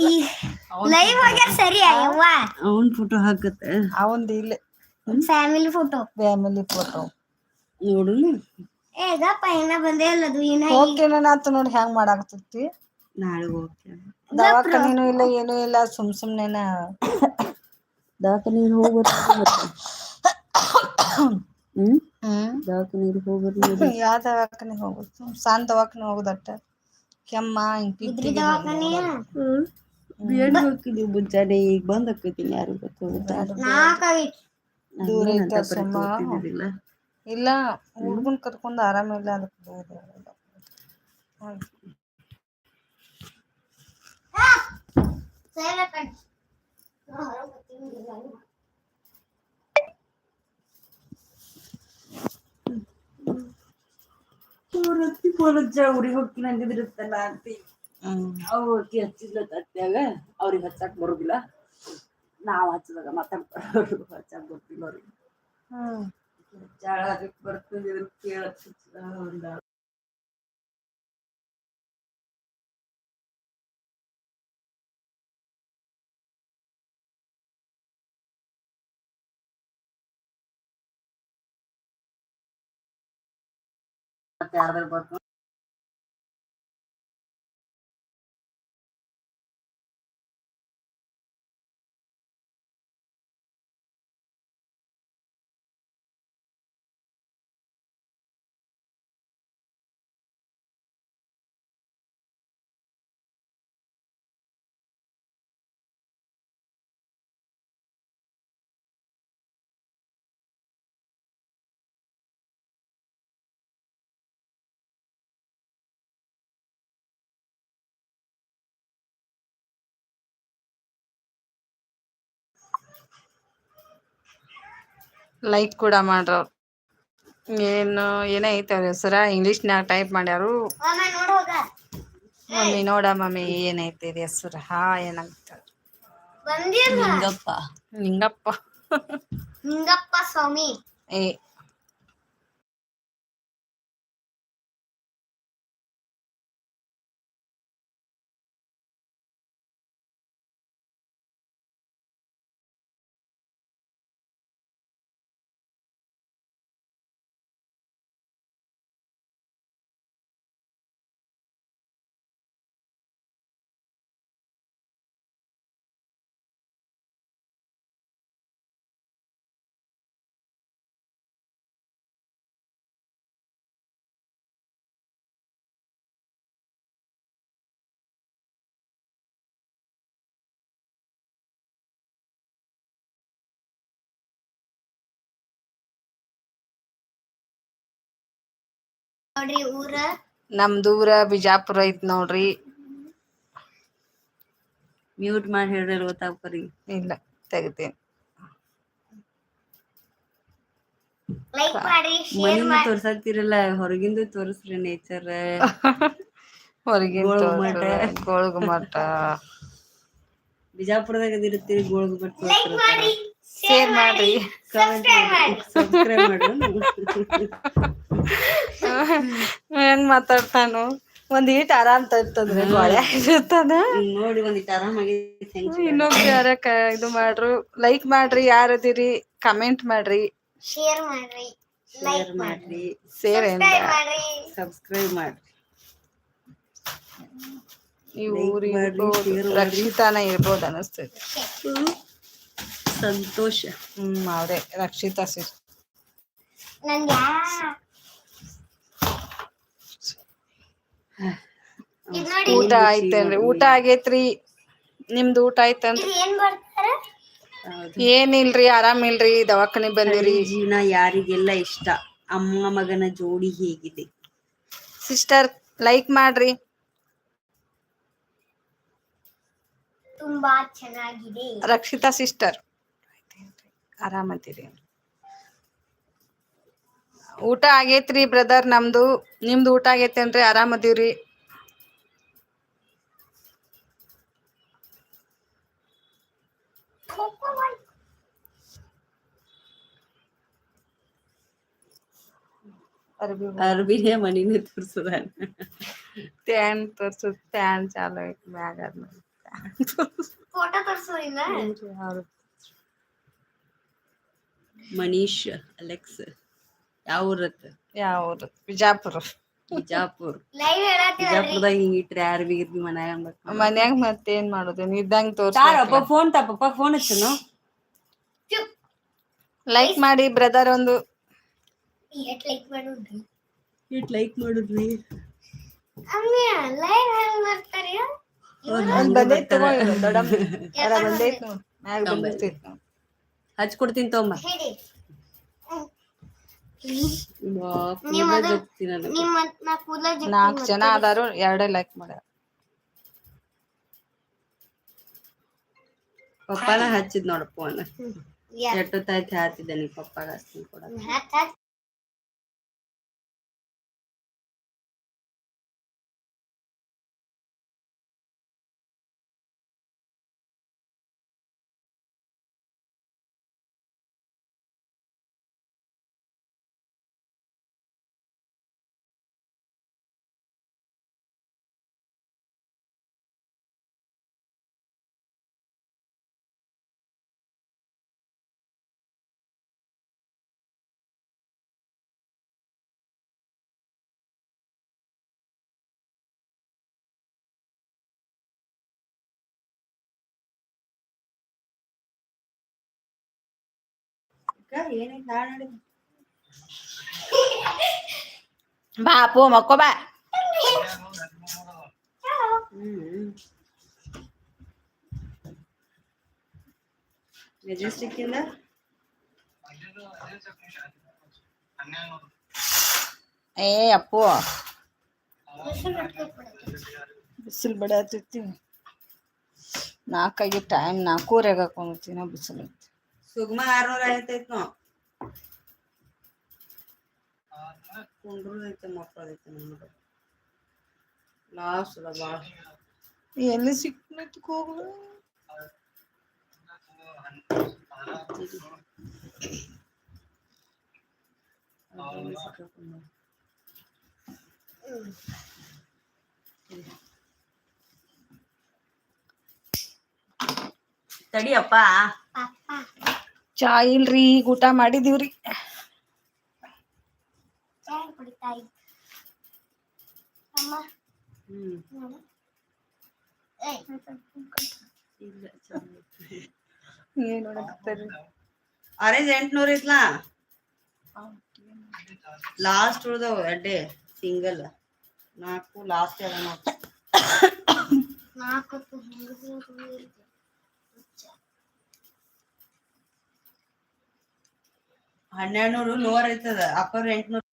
ಈ ಲೈವ್ ಆಗ್ಯಾರ ಸರಿ ಯವ್ವ? ಅವನ್ ಫೋಟೋ ಹಾಕತ್ತ. ಅವಂದು ಇಲ್ಲ. ಫ್ಯಾಮಿಲಿ ಫೋಟೋ ಫ್ಯಾಮಿಲಿ ಫೋಟೋ ನೋಡು. ಏ ಪೈನ ಬಂದೇ ಇಲ್ಲ ಅದು ಏನ ಹೋಗ್ತೇನೆ ಅಂತ ನೋಡಿ ಹೆಂಗ್ ಮಾಡಾಕತ್ತೈತಿ. ನಾಳೆ ಹೋಗ್ತೇನೆ. ದವಾಖಾನಿನೂ ಇಲ್ಲ ಏನೂ ಇಲ್ಲ ಸುಮ್ ಸುಮ್ನೆನ. ದವಾಖಾನೆಗೆ ಹೋಗಿ ಹ್ಮ್? ಹ್ಮ್. ದವಾಖಾನೆಗೆ ಹೋಗಿ ಬರ್ತೀನಿ ಯಾವ ದವಾಖಾನೆ ಹೋಗುದು ಸುಮ್ ಸಣ್ಣ ದವಾಖಾನೆ ಹೋಗುದಟ್ಟ. ಕೆಮ್ಮ ಹಿಂಗ್ ಹ್ಮ್ ದವಾಖಾನೆ? ಬೇಡ ಹೋಗ್ತಿದ್ವಿ ಮುಂಜಾನೆ ಈಗ ಬಂದ್ ಹಾಕೈತೀನಿ ಯಾರು ಗೊತ್ತು ನಾಲ್ಕಾಗಿತ್ತು ದೂರ ಐತೆ ಸುಮ್ಮ ಗೊತ್ತಿದ್ದಿಲ್ಲ ಇಲ್ಲ ಹುಡ್ಗನ್ ಕರ್ಕೊಂಡು ಆರಾಮಿಲ್ಲ ಅದಕ್ಕೆ ಹೋಗ್ತೀನಿ ಅಂದಿದ್ರಿರ್ತಲ್ಲ ಅಂತಿ ಹ್ಮ್ ಅವ್ರು ಅಕ್ಕಿ ಹಚ್ಚಿದ್ಲ ತತ್ಯಾಗ ಅವ್ರಿಗೆ ಹಚ್ಚಕ್ ಬರೋದಿಲ್ಲ ನಾವ್ ಹಚ್ಚದಾಗ ಮಾತಾಡ್ತಾರ ಹಚ್ಚಕ್ ಗೊತ್ತಿಲ್ಲ ಅವ್ರಿಗೆ ಹ್ಮ್ ಜಾಳ ಅದಕ್ಕೆ ಬರ್ತದೆ ಕೇಳಕ್ ಒಂದ ಮತ್ತೆ ಯಾರ್ದಾರು ಬರ್ತು ಲೈಕ್ ಕೂಡ ಮಾಡ್ರವ್ರು. ಏನು ಏನೇ ಐತೆ ಅವ್ರ ಹೆಸರ? ಇಂಗ್ಲೀಷ್ನಾಗ ಟೈಪ್ ಮಾಡ್ಯಾರು ಒಮ್ಮೆ ನೋಡ್ ಹೋಗ ಮಮ್ಮಿ ನೋಡ ಮಮ್ಮಿ ಏನೈತೆ ಇದು ಹೆಸರು? ಹಾ ಏನಂತ ನಿಂಗಪ್ಪ. ಹಿಂಗಪ್ಪ ನಿಂಗಪ್ಪ. ನಿಂಗಪ್ಪ ಸ್ವಾಮಿ. ಏ ನೋಡ್ರಿ ಊರ? ನಮ್ ದೂರ ಬಿಜಾಪುರ ಐತ್ ನೋಡ್ರಿ. ಮ್ಯೂಟ್ ಮಾಡಿ ಹೇಳಿದ್ರೆ ಗೊತ್ತಾಗ್ಬರಿ ಇಲ್ಲ ತೆಗಿತೀನಿ ಲೈಕ್ ಮಾಡಿ ಶೇರ್ ಮನಿಂದ ತೋರ್ಸತ್ತಿರಲ್ಲ ಹೊರಗಿಂದ ತೋರಿಸ್ರಿ ನೇಚರ್ ಹೊರಗಿನ ಗೋಳ್ಗುಮಟ. ಗೋಳ್ಗು ಮಠ. ಬಿಜಾಪುರದಾಗ ಇರುತ್ತೀರಿ ಗೋಳ್ಗ ಬಟ್ ಮಾಡಿ ಶೇರ್ ಮಾಡ್ರಿ ಸಬ್ಸ್ಕ್ರೈಬ್ ಮಾಡ್ರಿ. ಹೆಂಗ್ ಮಾತಾಡ್ತಾನು? ಒಂದ್ ಈಟ್ ಆರಾಮ್ ತಂದ್ರೆ ಗೋಳೆ ಇರ್ತಾನ ನೋಡಿ ಒಂದಿಟ್ಟು ಆರಾಮಾಗಿ ಇನ್ನೊಬ್ರು ಯಾರ ಇದು ಮಾಡ್ರು ಲೈಕ್ ಮಾಡ್ರಿ ಯಾರದಿರಿ ಕಮೆಂಟ್ ಮಾಡ್ರಿ. ಶೇರ್ ಮಾಡ್ರಿ. ಶೇರ್ ಮಾಡ್ರಿ. ಶೇರ್ ಏನ್ ಮಾಡ್ರಿ. ಸಬ್ಸ್ಕ್ರೈಬ್ ಮಾಡ್ರಿ. ಮಾಡ್ರಿ. ರಕ್ಷಿತಾನ ಇರ್ಬೋದು ಅನಿಸ್ತೈತಿ. ಸಂತೋಷ. ಹ್ಮ್ ಅವ್ರೆ ರಕ್ಷಿತಾ ಸಿಸ್ ನನ್ಗೆ ಇದ್ ನೋಡಿ ಊಟ ಆಯ್ತೇನ್ರಿ ಊಟ ಆಗೇತ್ರಿ. ನಿಮ್ದು ಊಟ ಆಯ್ತನ್ರಿ. ಏನಿಲ್ರಿ ಆರಾಮಿಲ್ರಿ ದವಾಖಾನೆ ಬಂದಿರಿ? ಜೀವನ ಯಾರಿಗೆಲ್ಲ ಇಷ್ಟ ಅಮ್ಮ ಮಗನ ಜೋಡಿ ಹೇಗಿದೆ. ಸಿಸ್ಟರ್ ಲೈಕ್ ಮಾಡ್ರಿ. ತುಂಬಾ ಚೆನ್ನಾಗಿದೆ. ರಕ್ಷಿತಾ ಸಿಸ್ಟರ್ ಆರಾಮದಿರಿ. ಊಟ ಆಗೇತ್ರಿ ಬ್ರದರ್ ನಮ್ದು. ನಿಮ್ದು ಊಟ ಆಗೇತೇನ್ರಿ ಆರಾಮದೀವ್ರಿ ಅರ್ಬಿ ಅರ್ಬಿನೇ ಮನಿನೇ ತೋರ್ಸದ. ಫ್ಯಾನ್ ತೋರ್ಸು ಫ್ಯಾನ್ ಚಾಲು ಐತಿ ಮ್ಯಾಗ ಮನೀಶ್ ಅಲೆಕ್ಸ್. ಯಾವ ಊರತ್ತ ಯಾವ ಊರು? ಬಿಜಾಪುರ. ಬಿಜಾಪುರ್. ಬಿಜಾಪುರದಾಗ ಹಿಂಗ ಇಟ್ರಿ ಯಾರು ಮನ್ಯಾಗ ಅನ್ಬೇಕು ಮನ್ಯಾಗ ಮತ್ತೇನ್ ಮಾಡೋದು? ಇದ್ದಂಗ ತೋರ್ಸ ಫೋನ್ ತಪ್ಪಪ್ಪ ಫೋನ್ ಹಚ್ಚನು. ಲೈಕ್ ಮಾಡಿ ಬ್ರದರ್ ಒಂದು. ಎಟ್ ಲೈಕ್ ಮಾಡೋದ್ರಿ? ಇಟ್ ಲೈಕ್ ಮಾಡುದ್ರಿ? ಅಮ್ಮಿ ಲೈವ್ ಹೆಂಗ್ ಬರ್ತಾರಿ ಒಂದ್ ಬಂದೈತ್ ತಗೋ ಇದು ದೊಡ್ಡಮ್ಮ. ಅರ ಬಂದೈತ್ ನೋಡ್ ಮ್ಯಾಗ ಬಂದಿರ್ತೈತ್ ನೋಡ್ ಹಚ್ಕೊಡ್ತೀನಿ ತೊಂಬ ನಾಲ್ಕ್ ಜನ ಅದಾರು ಎರಡೇ ಲೈಕ್ ಮಾಡ್ಯಾರ ಪಪ್ಪಾನ ಹಚ್ಚಿದ್ ನೋಡ ಫೋನ್ ಎಷ್ಟೊತ್ತಾಯ್ತು ಹಾತಿದ್ದೆ ನೀ ಪಪ್ಪಾಗ ಹಚ್ತೀನಿ ಕೊಡ. ಬಾ ಅಪ್ಪು ಮಕ್ಕೋ ಬಾ. ಹ್ಮ್ ಮೆಜೆಸ್ಟಿಕ್ ಇಂದ? ಏ ಅಪ್ಪು. ಬಿಸಿಲು ಬಿಡತೈತಿ ನಾಲ್ಕಾಗಿ ಟೈಮ್ ನಾಲ್ಕೂವರೆಗೆ ಹಾಕೊಂಡ್ತೀನ ಬಿಸಿಲು ಐತಿ ಸುಗ್ಮ ಆರ್ನೂರ ಐವತ್ತೈತ್ ನೋ ಕುಂಡ್ರದೈತೆ ಮಕ್ಕಳದೈತೆ ನಮ್ದು ಲಾಸ್ಟ್ ಅದ ಭಾಳ ಎಲ್ಲಿ ಸಿಕ್ನೈತಿ ಹೋಗ್ಲ ತಡಿಯಪ್ಪ ಪಾಪ ಚಾ ಇಲ್ರಿ ಈಗ ಊಟ ಮಾಡಿದೀವ್ರಿ. ಏನ್ ನೋಡಕತ್ತಾರಿ ಆರೇಂಜ್ ಎಂಟ್ನೂರ್ ಐತ್ಲಾ? ಲಾಸ್ಟ್ ಉಳ್ದವು ಅಡ್ಡೆ ಸಿಂಗಲ್ ನಾಲ್ಕು ಲಾಸ್ಟ್ ಅದ ನಾಲ್ಕು ನಾಲ್ಕು ಹುಡುಗರು ಹನ್ನೆರಡು ನೂರು ಲೋವರ್ ಐತದ ಅಪ್ಪರ್ ಎಂಟ್ನೂರು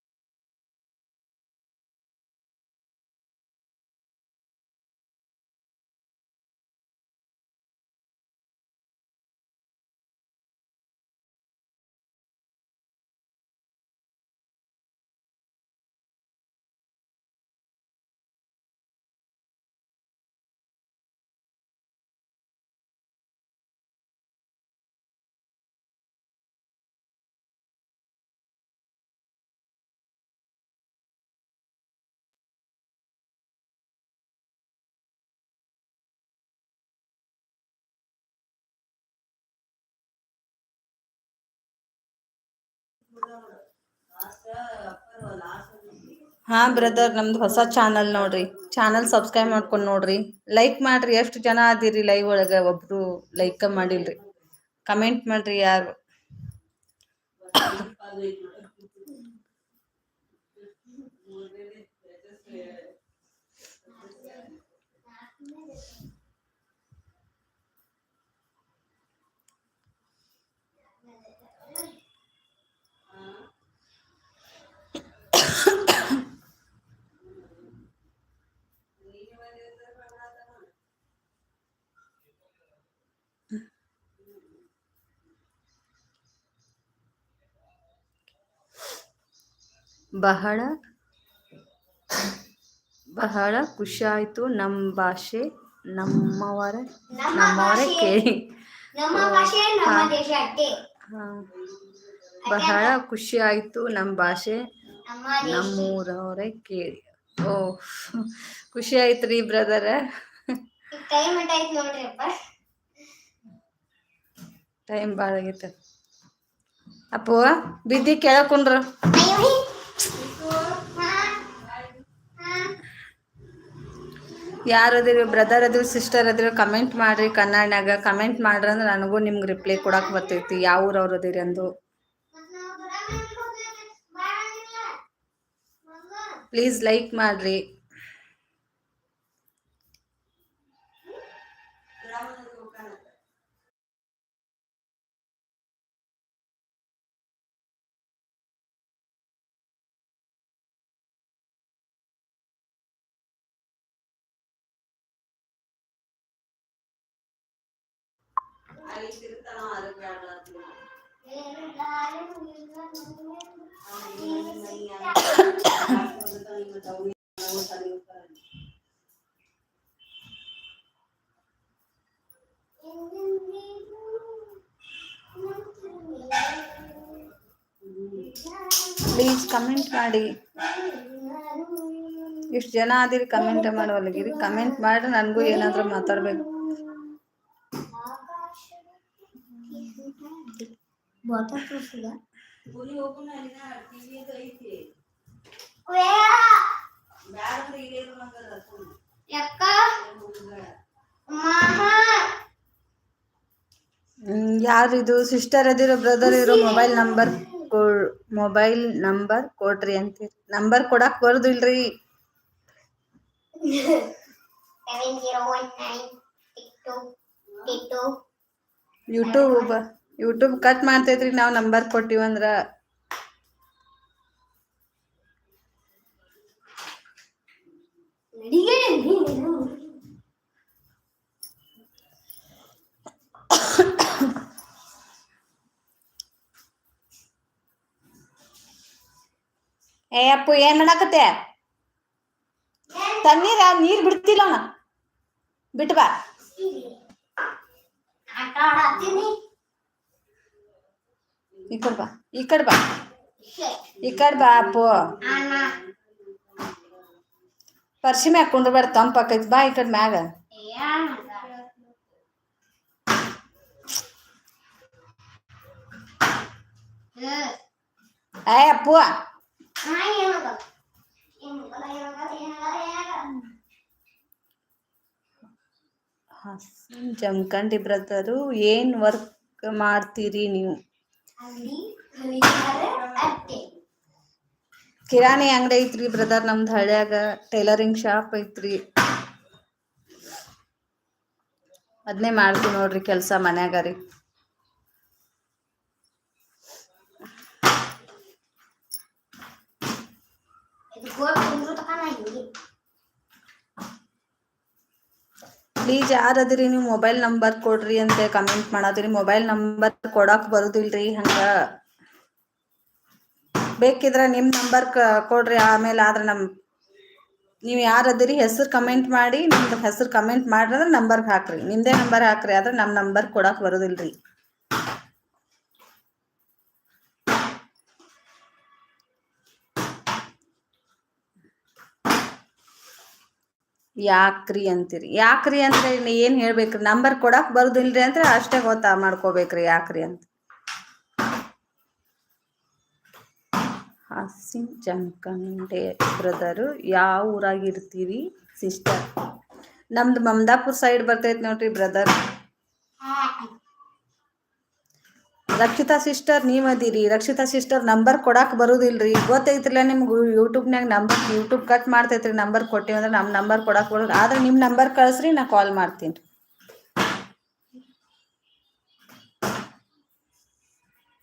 ಹಾ ಬ್ರದರ್ ನಮ್ದು ಹೊಸ ಚಾನಲ್ ನೋಡ್ರಿ. ಚಾನಲ್ ಸಬ್ಸ್ಕ್ರೈಬ್ ಮಾಡ್ಕೊಂಡು ನೋಡ್ರಿ. ಲೈಕ್ ಮಾಡ್ರಿ. ಎಷ್ಟು ಜನ ಅದೀರಿ ಲೈವ್ ಒಳಗೆ? ಒಬ್ರು ಲೈಕ್ ಮಾಡಿಲ್ರಿ. ಕಮೆಂಟ್ ಮಾಡ್ರಿ ಯಾರು. ಬಹಳ ಬಹಳ ಖುಷಿ ಆಯ್ತು ನಮ್ಮ ಭಾಷೆ ನಮ್ಮವರ ನಮ್ಮ ನಮ್ಮವರ. ಕೇಳಿ. ಬಹಳ ಖುಷಿ ಆಯ್ತು ನಮ್ಮ ಭಾಷೆ ನಮ್ಮ ನಮ್ಮೂರವರೇ ಕೇಳಿ. ಓ ಖುಷಿ ಬ್ರದರ್ ಆಯ್ತು ರೀ ಅಪ್ಪ. ಟೈಮ್ ಭಾಳ ಆಗೈತೆ. ಅಪ್ಪು ಬಿದ್ದಿ ಕೇಳಕೊಂಡ್ರ ಯಾರು ಅದಿರಿ ಬ್ರದರ್ ಅದಿರಿ ಸಿಸ್ಟರ್ ಅದಿರಿ ಕಮೆಂಟ್ ಮಾಡ್ರಿ ಕನ್ನಡನಾಗ. ಕಮೆಂಟ್ ಮಾಡ್ರಿ ಅಂದ್ರೆ ನನಗೂ ನಿಮ್ಗೆ ರಿಪ್ಲೈ ಕೊಡಕ್ಕೆ ಬರ್ತೈತಿ. ಯಾವ ಊರವ್ರು ಅದಿರಿ ಅಂದು. ಪ್ಲೀಸ್ ಲೈಕ್ ಮಾಡ್ರಿ. ಪ್ಲೀಸ್ ಕಮೆಂಟ್ ಮಾಡಿ. ಇಷ್ಟು ಜನ ಆದಿರಿ ಕಮೆಂಟ್ ಮಾಡೋವಲ್ಗಿರಿ ಕಮೆಂಟ್ ಮಾಡಿ ನನಗೂ ಏನಾದರೂ ಮಾತಾಡ್ಬೇಕು. ಯಾಕ ಮಹಾ ಯಾರಿದು? ಸಿಸ್ಟರ್ ಅದಿರೋ ಬ್ರದರ್ ಇರೋ ಮೊಬೈಲ್ ನಂಬರ್ ಮೊಬೈಲ್ ನಂಬರ್ ಕೊಡ್ರಿ ಅಂತೀರಿ ನಂಬರ್ ಕೊಡಕ್ ಬರ್ದಿಲ್ರಿ. ಯೂಟ್ಯೂಬ್ ಯೂಟ್ಯೂಬ್ ಕಟ್ ಮಾಡ್ತೈತ್ರಿ, ನಾವು ನಂಬರ್ ಕೊಟ್ಟಿವಂದ್ರ ಏ ಅಪ್ಪು, ಏನ್ ಮಾಡಾಕತ್ತೆ? ತಣ್ಣೀರ, ನೀರ್ ಬಿಡ್ತಿಲ್ಲ ಬಿಟ್ಬಾ ಆಟ ಆಡತ್ತೀನಿ ಈ ಕಡೆ ಬಾ ಈ ಕಡೆ ಬಾ ಈ ಕಡೆ ಬಾ ಅಪ್ಪು ಅಣ್ಣ ಪರ್ಸಿ ಮ್ಯಾಗ ಕುಂಡ್ರಬೇಡ ತಂಪಾಕೈತಿ ಬಾ ಈ ಕಡೆ ಮ್ಯಾಗ ಏ ಅಪ್ಪು ಹಸನ್ ಜಮ್ಕಂಡಿ ಬ್ರದರು ಏನ್ ವರ್ಕ್ ಮಾಡ್ತೀರಿ ನೀವು ಕಿರಾಣಿ ಅಂಗಡಿ ಐತ್ರಿ ಬ್ರದರ್ ನಮ್ದು ಹಳ್ಳ್ಯಾಗ ಟೈಲರಿಂಗ್ ಶಾಪ್ ಐತ್ರಿ. ಅದನ್ನೇ ಮಾಡ್ತೀವಿ ನೋಡ್ರಿ ಕೆಲಸ ಮನ್ಯಾಗ ರೀ. ಪ್ಲೀಸ್ ಯಾರದಿರಿ ನೀವು ಮೊಬೈಲ್ ನಂಬರ್ ಕೊಡ್ರಿ ಅಂತ ಕಮೆಂಟ್ ಮಾಡತ್ತೀರಿ ಮೊಬೈಲ್ ನಂಬರ್ ಕೊಡಕ್ ಬರುದಿಲ್ರಿ, ಹಂಗ ಬೇಕಿದ್ರ ನಿಮ್ ನಂಬರ್ ಕೊಡ್ರಿ, ಆಮೇಲೆ ಆದ್ರೆ ನಮ್ ನೀವು ಯಾರದಿರಿ ಹೆಸರು ಕಮೆಂಟ್ ಮಾಡಿ, ನಿಮ್ದು ಹೆಸರು ಕಮೆಂಟ್ ಮಾಡ್ರಿ ಅಂದ್ರೆ ನಂಬರ್ ಹಾಕ್ರಿ. ನಿಮ್ದೇ ನಂಬರ್ ಹಾಕ್ರಿ, ಆದ್ರೆ ನಮ್ ನಂಬರ್ ಕೊಡಕ್ ಬರುದಿಲ್ರಿ. ಯಾಕ್ರಿ ಅಂತೀರಿ? ಯಾಕ್ರಿ ಅಂದ್ರೆ ಏನ್ ಹೇಳ್ಬೇಕ್ರಿ? ನಂಬರ್ ಕೊಡಕ್ ಬರುದಿಲ್ರಿ ಅಂದ್ರೆ ಅಷ್ಟೇ ಗೊತ್ತಾ ಮಾಡ್ಕೋಬೇಕ್ರಿ ಯಾಕ್ರಿ ಅಂತ. ಹಸಿನ್ ಜಂಕಂಡೆ ಬ್ರದರು, ಯಾವ ಊರಾಗಿರ್ತೀರಿ ಸಿಸ್ಟರ್ ನಮ್ದು ಮಮದಾಪುರ್ ಸೈಡ್ ಬರ್ತೈತಿ ನೋಡ್ರಿ ಬ್ರದರ್ ರಕ್ಷಿತಾ ಸಿಸ್ಟರ್ ನೀವ್ ಅದೀರಿ. ರಕ್ಷಿತಾ ಸಿಸ್ಟರ್ ನಂಬರ್ ಕೊಡಕ್ ಬರುದಿಲ್ರಿ. ಗೊತ್ತೈತ್ರಲ್ಲ ನಿಮ್ಗೆ ಯೂಟ್ಯೂಬ್ನಾಗ ನಂಬರ್ ಯೂಟ್ಯೂಬ್ ಕಟ್ ಮಾಡ್ತೈತ್ರಿ ನಂಬರ್ ಕೊಟ್ಟಿವಿ ಅಂದ್ರೆ ನಮ್ಮ ನಂಬರ್ ಕೊಡಕ್ಕೆ ಬರೋದು ಆದ್ರೆ ನಿಮ್ಮ ನಂಬರ್ ಕಳಿಸ್ರಿ, ನಾ ಕಾಲ್ ಮಾಡ್ತೀನಿ.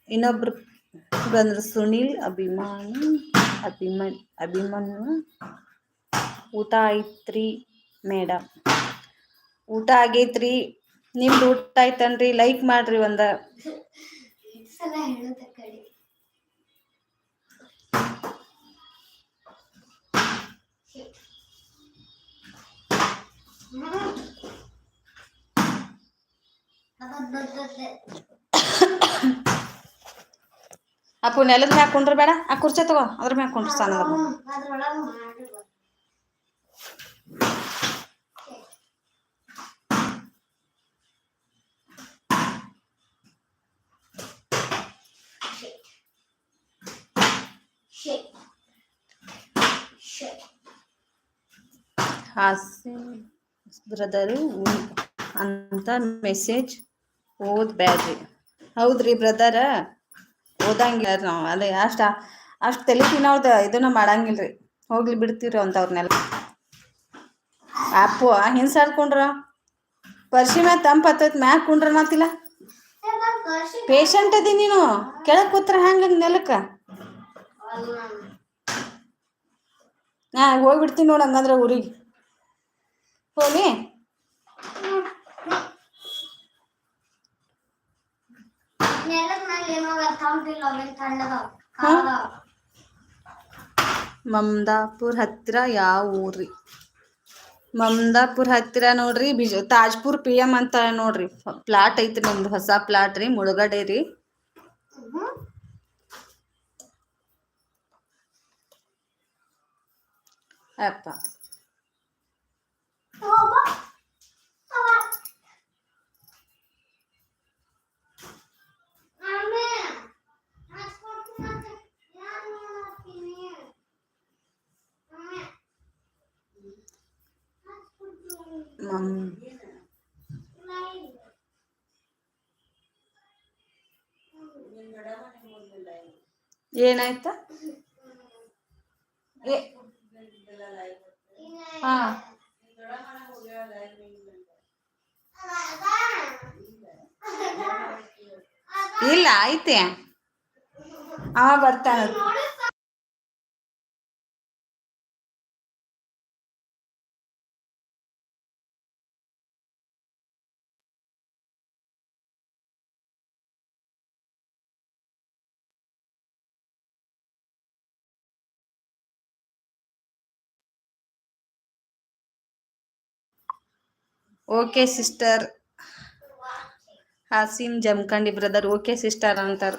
ಇನ್ನೊಬ್ರು ಬಂದ್ರು ಸುನಿಲ್, ಅಭಿಮಾನಿ ಅಭಿಮನ್ ಅಭಿಮನ್ಯು. ಊಟ ಐತ್ರಿ ಮೇಡಮ್ ಊಟ ಆಗೈತ್ರಿ. ನಿಮ್ದು ಊಟ ಆಯ್ತನ್ರಿ ಲೈಕ್ ಮಾಡ್ರಿ ಒಂದ. ಸಲ ಹೇಳೋದ ಕಡೆ ಅಪ್ಪು ನೆಲದ ಮ್ಯಾಗ ಕುಂಡ್ರ ಬೇಡ ಆ ಕುರ್ಚಿ ತಗೋ ಅದ್ರ ಮ್ಯಾಗ ಕುಂಡ್ರ ಸಣ್ಣ ಹಾಸಿನ್ ಬ್ರದರು ಅಂತ ಮೆಸೇಜ್ ಓದ್ ಬ್ಯಾಡ್ರಿ ಹೌದ್ರಿ ಬ್ರದರ? ಓದಂಗಿಲ್ಲ ನಾವು. ಅದೇ ಅಷ್ಟ, ಅಷ್ಟು ತಲೆ ಇದನ್ನ ಮಾಡಂಗಿಲ್ರಿ. ಹೋಗ್ಲಿ ಬಿಡ್ತೀವ್ರಿ ಅವ್ರನ್ನೆಲ್ಲ ಅಪ್ಪು ಹಿಂಸಾಡ್ಕೊಂಡ್ರ ಪರ್ಶಿ ಮ್ಯಾಗ ತಂಪ ಹತ್ತೈತಿ, ಮ್ಯಾಗ ಕುಂಡ್ರ ನಾತಿಲ್ಲ ಪೇಷಂಟ್ ಅದಿ ನೀನು. ಕೆಳಗೆ ಕೂತ್ರ ಹಂಗ ನೆಲಕ್ಕ? ನಾ ಹೋಗ್ಬಿಡ್ತೀನಿ ನೋಡು ಹಂಗಂದ್ರೆ ಊರಿಗೆ. ಹೋಗಿ ಮಮದಾಪುರ್ ಹತ್ತಿರ ಯಾವ ಊರಿ ಮಮದಾಪುರ್ ಹತ್ತಿರ ನೋಡ್ರಿ ಬಿಜ ತಾಜ್ಪುರ್ ಪಿ ಎಂ ಅಂತ ನೋಡ್ರಿ. ಪ್ಲಾಟ್ ಐತ್ರಿ ನಮ್ದು ಹೊಸ ಪ್ಲಾಟ್ ರೀ ಮುಳುಗಡೆ ರೀ. ಅಪ್ಪ ಏನಾಯ್ತ ಏ ಹಾ ಇಲ್ಲ ಐತೆ. ಆ ಬರ್ತಾನ okay sister Hasin Jamakhandi brother okay sister ಅಂತಾರ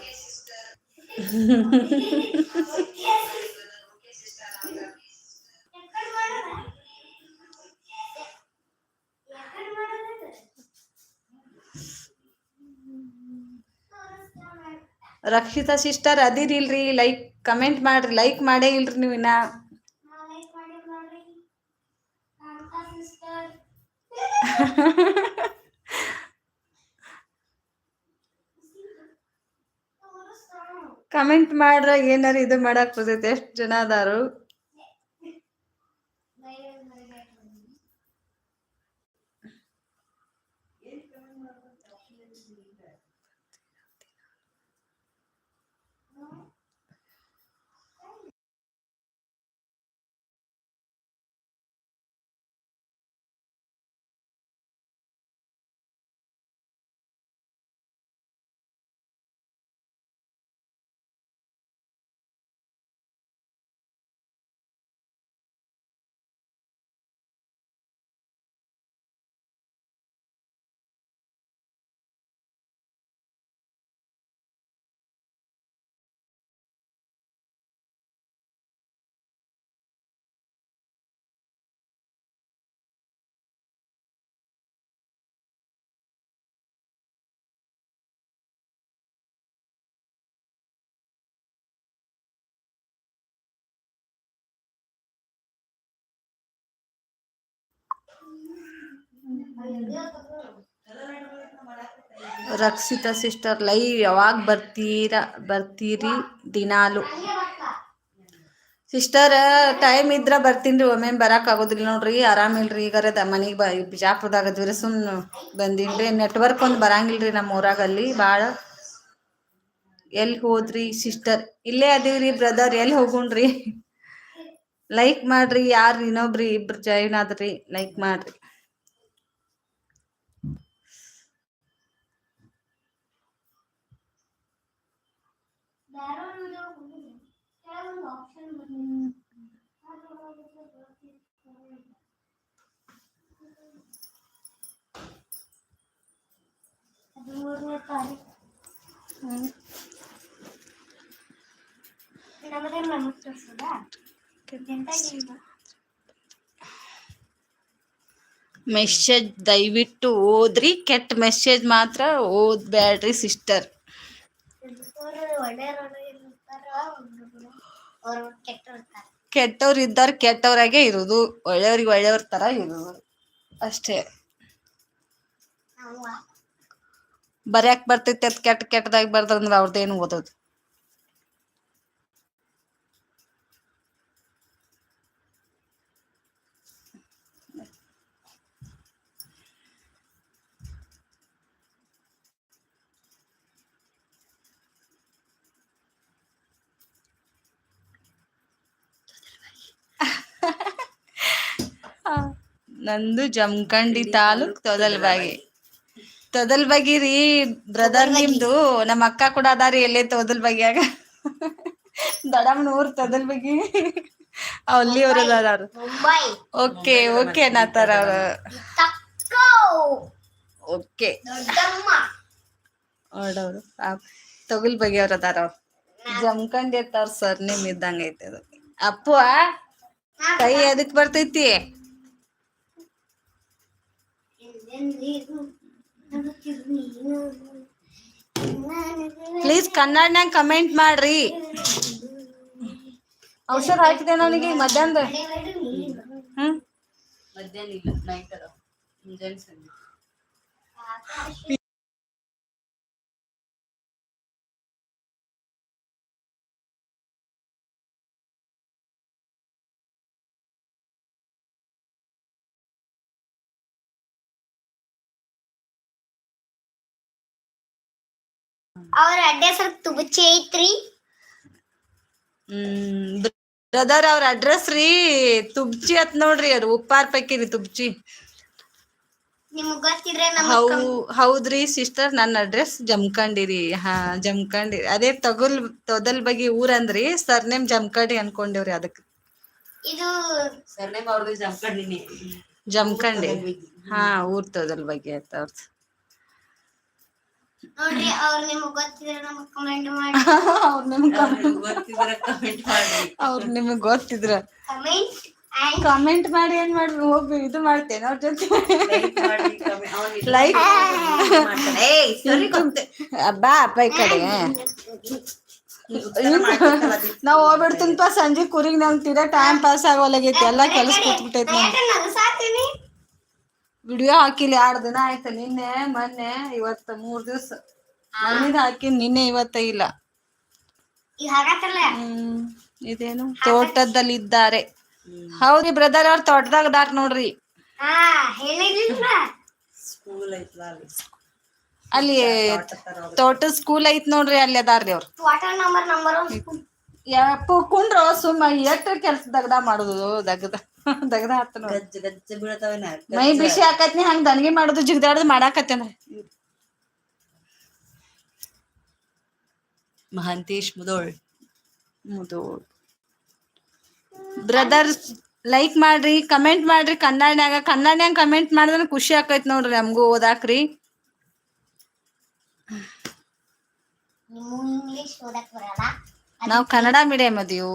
ರಕ್ಷಿತಾ ಸಿಸ್ಟರ್ ಅದಿರಿಲ್ರಿ ಲೈಕ್ ಕಮೆಂಟ್ ಮಾಡ್ರಿ ಲೈಕ್ ಮಾಡೇ ಇಲ್ರಿ ನೀವು ಇನ್ನ ಕಮೆಂಟ್ ಮಾಡ್ರ ಏನಾರು ಇದು ಮಾಡಕ್ ಬರ್ತೈತೆ? ಎಷ್ಟು ಜನ ಅದಾರು? ರಕ್ಷಿತಾ ಸಿಸ್ಟರ್, ಲೈವ್ ಯಾವಾಗ ಬರ್ತೀರಾ, ಬರ್ತೀರಿ ದಿನಾಲು? ಸಿಸ್ಟರ್, ಟೈಮ್ ಇದ್ರ ಬರ್ತೀನಿ ಒಮ್ಮೆ ಬರಕ್ ಆಗೋದಿಲ್ಲ ನೋಡ್ರಿ ಆರಾಮಿಲ್ರಿ ಈಗಾರ ಮನೆಗೆ ಬ ಬಿಜಾಪುರದಾಗ ಅದ್ವಿ ಸುಮ್ಮನೆ ಬಂದಿನ್ರಿ ನೆಟ್ವರ್ಕ್ ಒಂದು ಬರಂಗಿಲ್ರಿ ನಮ್ಮ ಊರಾಗ ಅಲ್ಲಿ ಭಾಳ ಎಲ್ಲಿ ಹೋದ್ರಿ ಸಿಸ್ಟರ್? ಇಲ್ಲೇ ಅದೀವ್ರಿ ಬ್ರದರ್ ಎಲ್ಲಿ ಹೋಗುಣ್ರಿ? ಲೈಕ್ ಮಾಡ್ರಿ ಯಾರು ಇನ್ನೊಬ್ರಿ ಇಬ್ರು ಜಾಯಿನ್ ಆದ್ರಿ ಲೈಕ್ ಮಾಡ್ರಿ. ಹದಿಮೂರನೇ ತಾರೀಕು ತೋರಿಸೋದಾ ಮೆಸೇಜ್ ದಯವಿಟ್ಟು ಓದ್ರಿ. ಕೆಟ್ಟ ಮೆಸೇಜ್ ಮಾತ್ರ ಓದ್ಬೇಡ್ರಿ ಸಿಸ್ಟರ್ ಕೆಟ್ಟವ್ರು ಇದ್ದವ್ರು ಕೆಟ್ಟವ್ರಾಗೆ ಇರೋದು. ಒಳ್ಳೆಯವ್ರಿಗೆ ಒಳ್ಳೆಯವ್ರ ತರ ಇರೋದು. ಅಷ್ಟೇ. ಬರ್ಯಾಕ್ ಬರ್ತೈತಿ ಅದ್ ಕೆಟ್ಟ ಕೆಟ್ಟದಾಗಿ ಬರ್ದಂದ್ರ ಅವ್ರದ್ದೇನು ಓದೋದು. ನಂದು ಜಮಖಂಡಿ ತಾಲೂಕ್ ತೊದಲ್ಬಾಗಿ ತೊದಲ್ಬಾಗಿ ರೀ ಬ್ರದರ್ ನಿಮ್ದು ನಮ್ಮ ಅಕ್ಕ ಕೂಡ ಅದಾರಿ ಎಲ್ಲೇ ತೊದಲ್ಬಾಗಿಯಾಗ ದಡಮ್ಮನ ಊರ್ ತೊದಲ್ಬಾಗಿ ಅಲ್ಲಿ ಅವ್ರ. ಅದಾರ ಮುಂಬೈ. ಓಕೆ ಓಕೆ ಅನ್ನತಾರ ಅವ್ರ. ಓಕೆ. ದೊಡ್ಡಮ್ಮ ನೋಡವ್ರು ತೊಗಲ್ ಬಗ್ಗೆ ಅವ್ರ ಅದಾರ ಅವ್ರು. ಜಮಖಂಡಿ ಅಂತ ಸರ್ ನಿಮ್ ಇದ್ದಂಗ ಐತೆ ಅದು ಅಪ್ಪು ಕೈ ಎದಕ್ ಬರ್ತೈತಿ ಎಂದೆಂದಿಗೂ ನಗುತ್ತಿರು ನೀನು. ನನಗೆ ಪ್ಲೀಸ್ ಕನ್ನಡನಾಗ ಕಮೆಂಟ್ ಮಾಡ್ರಿ. ಔಷಧ ಹಾಕಿದೆ ನನಗೆ ಮಧ್ಯಾಹ್ನದ. ಹ್ಮ್? ಮಧ್ಯಾಹ್ನ ಇಲ್ಲ ನೈಟ್ ಅದ ಮುಂಜಾನೆ ಸಂಜೆ. ಅವ್ರ ಅಡ್ರೆಸ್ ತುಬಚಿ ಐತ್ರಿ. ಹ್ಮ್ ಬ್ರದರ್ ಅವ್ರ ಅಡ್ರೆಸ್ ರೀ ತುಬ್ಚಿ ಅತ್ ನೋಡ್ರಿ ಅವ್ರು ಉಪ್ಪಾರ್ ಪೈಕಿ ರೀ ತುಬ್ಚಿ ನಿಮಗ್ ಗೊತ್ತಿದ್ರೆ ಹೌ ಹೌದ್ರಿ ಸಿಸ್ಟರ್ ನನ್ನ ಅಡ್ರೆಸ್ ಜಮ್ಕಂಡಿರಿ. ಹಾ ಜಮ್ಕಂಡಿ ಅದೇ ತಗುಲ್ ತೊದಲ್ ಬಗ್ಗೆ ಊರಂದ್ರಿ ಸರ್ನೇಮ್ ಸರ್ ಅನ್ಕೊಂಡೇವ್ರಿ ಅದಕ್ಕೆ ಇದು ಸರ್ನೇಮ್ ಅವ್ರದ್ದು ಜಮ್ಕಂಡಿನಿ ಜಮ್ಕಂಡಿ. ಹಾ ಊರ್ ತೊದಲ್ ಬಗ್ಗೆ ಆಯ್ತ ಅವ್ರದ್ದು ನೋಡ್ರಿ ಅವ್ರ ನಿಮಗೆ ಗೊತ್ತಿದ್ರೆ ನಮಗ್ ಕಮೆಂಟ್ ಮಾಡಿ. ಅವ್ರ ನಿಮ್ಗ್ ಗೊತ್ತಿದ್ರೆ ಕಮೆಂಟ್ ಅವ್ರ ನಿಮಗ್ ಗೊತ್ತಿದ್ರ ಕಮೆಂಟ್ ಅಂಡ್ ಕಮೆಂಟ್ ಮಾಡಿ ಏನ್ ಮಾಡ್ರಿ? ಹೋಗಿ ಇದು ಮಾಡ್ತೇನೆ ಅವ್ರ ಜೊತೆ. ಲೈಕ್ ಬಾ ಅಪ್ಪ ಈ ಕಡೆ. ನಾವ್ ಹೋಗ್ಬಿಡ್ತೀನಪ್ಪ ಸಂಜೆ ಕುರಿಗ್ ನಂಗ್ ತೀರಾ ಟೈಮ್ ಪಾಸ್ ಆಗೋಲಾಗೈತಿ ಎಲ್ಲಾ ಕೆಲಸ ಕೂತ್ಬಿಟ್ಟೈತಿ ವಿಡಿಯೋ ಹಾಕಿಲ್ಲ ಎರಡು ದಿನ ಆಯ್ತು ನಿನ್ನೆ ಮೊನ್ನೆ ಇವತ್ತ ಮೂರ್ ದಿವ್ಸ. ಮನೇದ ಹಾಕಿ ನಿನ್ನೆ ಇವತ್ತ ಇಲ್ಲ. ಹ್ಮ್ ಇದೇನು ತೋಟದಲ್ಲಿದ್ದಾರೆ. ಹೌದ್ರಿ ಬ್ರದರ್ ಅವ್ರ ತೋಟದಾಗ ದಾಕ್ ನೋಡ್ರಿ. ಹಾ ಹೇಳಿರ್ಲಿಲ್ಲ ಸ್ಕೂಲ್ ಐತ್ಲ ಅಲ್ಲಿ. ಅಲ್ಲಿ ತೋಟದ ಸ್ಕೂಲ್ ಐತ್ ನೋಡ್ರಿ ಅಲ್ಲಿ ಅದಾರ್ರಿ ಅವ್ರು. ಯಪ್ಪ ಕುಂಡ್ರ ಸುಮ್ಮ ಎಟ್ಟ ಕೆಲ್ಸ ದಗದ ಮಾಡುದು ದಗದ ದಗದ ಹತ್ತ ಗಜ್ಜ ಗಜ್ಜ ಬೀಳತಾವೇನ ಮೈ ಬಿಸಿ ಹಾಕತ್ನಿ ಹಂಗ ದನ್ಗಿ ಮಾಡುದು ಜಿಗ್ದಾಡ್ದು ಮಾಡಾಕತ್ತೇನ ಮಹಾಂತೇಶ್ ಮುದೋಳ್. ಮುದೋಳ್. ಬ್ರದರ್ ಲೈಕ್ ಮಾಡ್ರಿ ಕಮೆಂಟ್ ಮಾಡ್ರಿ ಕನ್ನಡನ್ಯಾಗ. ಕನ್ನಡನ್ಯಾಗ ಕಮೆಂಟ್ ಮಾಡಿದ್ರೆ ಖುಷಿ ಆಕೈತ್ ನೋಡ್ರಿ ನಮಗೂ ಓದಾಕ್ರಿ. ಇಂಗ್ಲಿಷ್ ಓದಕ್ ಬರಲ್ಲ? ನಾವ್ ಕನ್ನಡ ಮೀಡಿಯಂ ಅದೀವು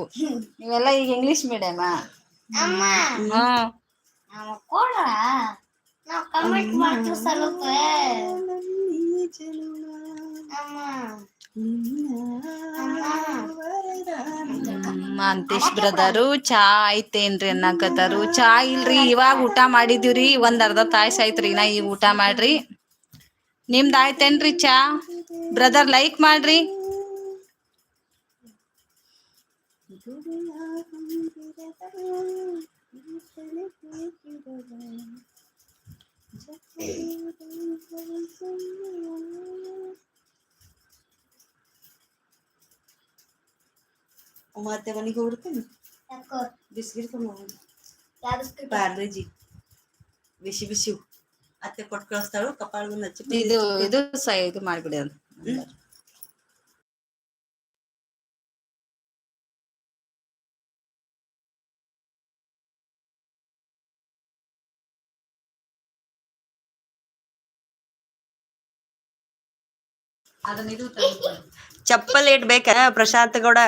ನೀವೆಲ್ಲ ಈಗ ಇಂಗ್ಲಿಷ್ ಮೀಡಿಯಂ ಅಂತೇಶ್ ಬ್ರದರು ಚಾ ಐತೇನ್ರಿ ಅನ್ನಕತ್ತಾರು. ಚಾ ಇಲ್ರಿ ಇವಾಗ ಊಟ ಮಾಡಿದಿವ್ರಿ. ಒಂದ್ ಅರ್ಧ ತಾಯ್ಸ ಆಯ್ತ್ರಿ ನಾ ಈಗ ಊಟ ಮಾಡ್ರಿ. ನಿಮ್ದ್ ಆಯ್ತೇನ್ರಿ ಚಾ? ಬ್ರದರ್ ಲೈಕ್ ಮಾಡ್ರಿ. ಮತ್ತೆ ಮನೆಗೆ ಹೋಗ್ಬಿಡ್ತೇನೆ ಯಾಕೋ ಬಿಸ್ಕಿಟ್ ತಗೊಂಡು ಯಾವ್ದು ಪಾರ್ಲೇಜಿ ಬಿಸಿ ಬಿಸಿ ಅತ್ತೆ ಕೊಟ್ಟು ಕಳಿಸ್ತಾಳು ಕಪಾಳಗೂ ನಚ್ಚಿ ಇದು ಇದು ಸ ಇದು ಮಾಡ್ಬಿಡಿ ಚಪ್ಪಲ್ ಇಡ್ಬೇಕ ಪ್ರಶಾಂತ್ ಗೌಡ?